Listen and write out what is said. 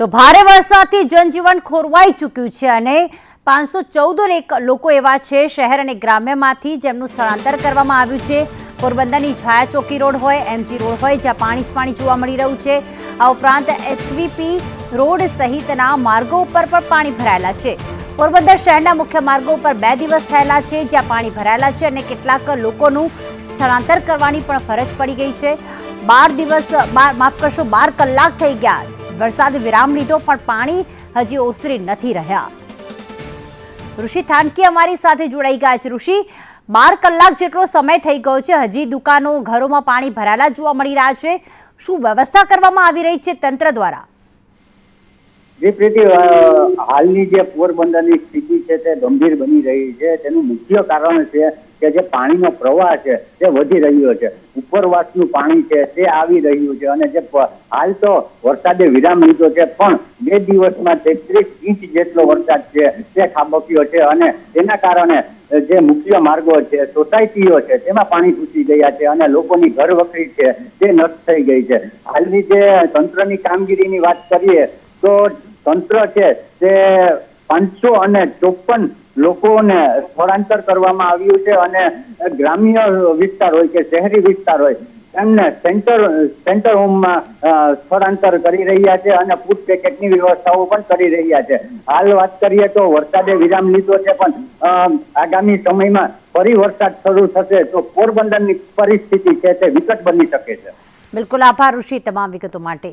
તો ભારે વરસાદથી જનજીવન ખોરવાઈ ચૂક્યું છે અને પાંચસો ચૌદ લોકો એવા છે, શહેર અને ગ્રામ્યમાંથી જેમનું સ્થળાંતર કરવામાં આવ્યું છે. પોરબંદરની છાયા ચોકી રોડ હોય, એમજી રોડ હોય, જ્યાં પાણી જ પાણી જોવા મળી રહ્યું છે. આ ઉપરાંત એસવીપી રોડ સહિતના માર્ગો ઉપર પણ પાણી ભરાયેલા છે. પોરબંદર શહેરના મુખ્ય માર્ગો ઉપર બે દિવસ થયેલા છે, જ્યાં પાણી ભરાયેલા છે અને કેટલાક લોકોનું સ્થળાંતર કરવાની પણ ફરજ પડી ગઈ છે. બાર દિવસ, બાર, માફ કરશો, બાર કલાક થઈ ગયા વરસાદ વિરામ લીધો, પણ પાણી હજી ઓસરી નથી રહ્યા. ઋષિ થાનકી અમારી સાથે જોડાઈ ગયા છે. ઋષિ, બાર કલાક જેટલો સમય થઈ ગયો છે. હજી દુકાનો, ઘરોમાં પાણી ભરાયેલા જોવા મળી રહ્યા છે. શું વ્યવસ્થા કરવામાં આવી રહી છે તંત્ર દ્વારા? જે, પ્રીતિ હાલની જે પોરબંદરની સ્થિતિ છે તે ગંભીર બની રહી છે. તેનું મુખ્ય કારણ છે કે જે પાણીનો પ્રવાહ છે તે વધી રહ્યો છે. ઉપરવાસનું પાણી છે તે આવી રહ્યું છે અને જે હાલ તો વરસાદે વિરામ લીધો છે પણ બે દિવસમાં તેત્રીસ ઇંચ જેટલો વરસાદ છે તે ખાબક્યો છે અને તેના કારણે જે મુખ્ય માર્ગો છે, સોસાયટીઓ છે તેમાં પાણી ઘૂસી ગયા છે અને લોકોની ઘર વખરી છે તે નષ્ટ થઈ ગઈ છે. હાલની જે તંત્રની કામગીરીની વાત કરીએ તો તંત્ર છે તે પાંચસો અને ચોપન લોકોને સ્થળાંતર કરવામાં આવ્યું છે અને ગ્રામ્ય વિસ્તાર હોય કે શહેરી વિસ્તાર હોય, એમને સેન્ટર સેન્ટર હોમમાં સ્થળાંતર કરી રહ્યા છે અને ફૂડ પેકેટની વ્યવસ્થાઓ પણ કરી રહ્યા છે. હાલ વાત કરીએ તો વરસાદે વિરામ લીધો છે પણ આગામી સમયમાં ફરી વરસાદ શરૂ થશે તો પોરબંદરની પરિસ્થિતિ છે તે વિકટ બની શકે છે. બિલકુલ આભાર ઋષિ તમામ વિગતો માટે.